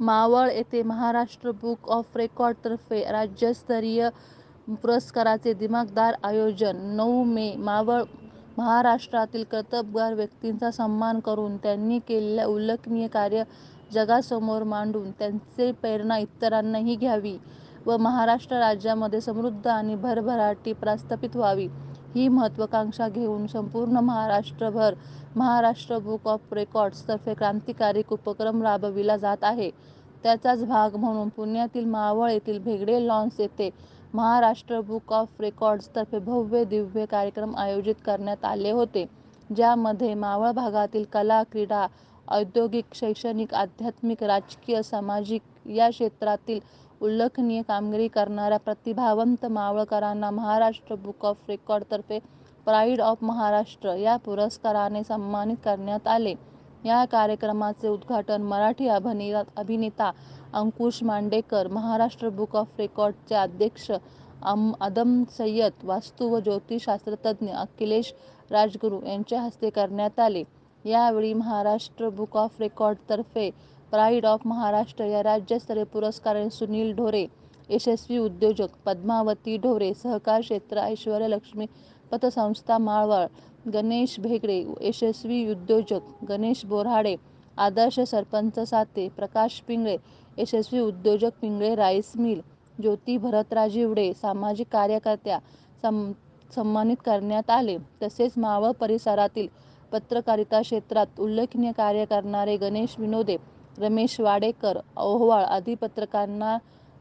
मावळ येथे Maharashtra book of रेकॉर्डतर्फे राज्यस्तरीय पुरस्काराचे दिमाखदार आयोजन. नऊ मे, मावळ महाराष्ट्रातील कर्तबगार व्यक्तींचा सन्मान करून त्यांनी केलेले उल्लेखनीय कार्य जगासमोर मांडून त्यांची प्रेरणा इतरांनाही घ्यावी व महाराष्ट्र राज्यामध्ये समृद्ध आणि भरभराटी प्रस्थापित व्हावी, ही महत्त्वाकांक्षा घेऊन संपूर्ण महाराष्ट्रभर महाराष्ट्र बुक ऑफ रेकॉर्ड्स तर्फे क्रांतिकारी उपक्रम राबविला जात आहे. त्याचाच भाग म्हणून पुण्यातील मावळ येथील भेगडे लॉन्स येथे महाराष्ट्र बुक ऑफ रेकॉर्ड्स तर्फे भव्य दिव्य कार्यक्रम आयोजित करण्यात आले होते. ज्यामध्ये मावळ भागातील कला, क्रीडा, औद्योगिक, शैक्षणिक, आध्यात्मिक, राजकीय, सामाजिक या क्षेत्रातील उल्लेखनीय कामगिरी करणाऱ्या प्रतिभावंत मावळकरांना महाराष्ट्र बुक ऑफ रेकॉर्डतर्फे प्राईड ऑफ महाराष्ट्र या पुरस्काराने सन्मानित करण्यात आले. या कार्यक्रमाचे उद्घाटन मराठी अभिनेता अंकुश मांडेकर, महाराष्ट्र बुक ऑफ रेकॉर्डचे अध्यक्ष आदम सय्यद, वास्तु व ज्योतिषशास्त्रतज्ञ अखिलेश राजगुरू यांच्या हस्ते करण्यात आले. यावेळी महाराष्ट्र बुक ऑफ रेकॉर्ड तर्फे प्राईड ऑफ महाराष्ट्र या राज्यस्तरीय पुरस्काराने सुनील ढोरे, यशस्वी उद्योजक, पद्मावती ढोरे, सहकार क्षेत्र, ऐश्वर्यलक्ष्मी पतसंस्था मावळ, गणेश भेगडे, यशस्वी उद्योजक, गणेश बोराडे आदर्श सरपंच साते, प्रकाश पिंगळे, यशस्वी उद्योजक, पिंगळे राईस मिल, ज्योती भरतराज इवडे सामाजिक कार्यकर्त्या सम्मानित करण्यात आले. तसेच मावळ परिसरातील पत्रकारिता क्षेत्रात उल्लेखनीय कार्य करणारे गणेश विनोदे, रमेश वाडेकर, ओव्हाळ आदी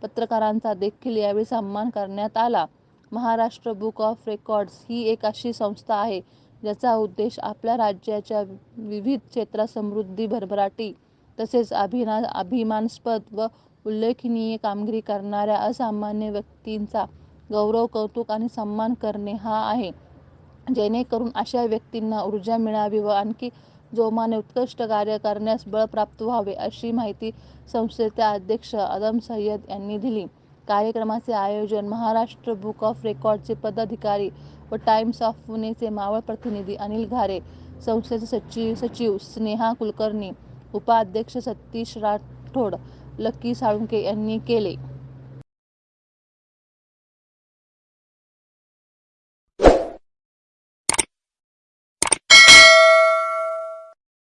पत्रकारांचा देखील यावेळी सन्मान करण्यात आला. महाराष्ट्र बुक ऑफ रेकॉर्ड्स ही एक अशी संस्था आहे ज्याचा उद्देश आपल्या राज्याच्या विविध क्षेत्रात समृद्धी, भरभराटी तसेच अभिमानास्पद व उल्लेखनीय कामगिरी करणाऱ्या असामान्य व्यक्तींचा गौरव, कौतुक आणि सन्मान करणे हा आहे. जेणेकरून अशा व्यक्तींना ऊर्जा मिळावी व आणखी जोमाने उत्कृष्ट कार्य करण्यास बळ प्राप्त व्हावे, अशी माहिती संस्थेचे अध्यक्ष आदम सय्यद यांनी दिली. कार्यक्रमाचे आयोजन महाराष्ट्र बुक ऑफ रेकॉर्डचे पदाधिकारी व टाइम्स ऑफ पुणेचे मावळ प्रतिनिधी अनिल घारे, संस्थेचे सचिव सचिव स्नेहा कुलकर्णी, उपाध्यक्ष सतीश राठोड, लकी साळुंके यांनी केले.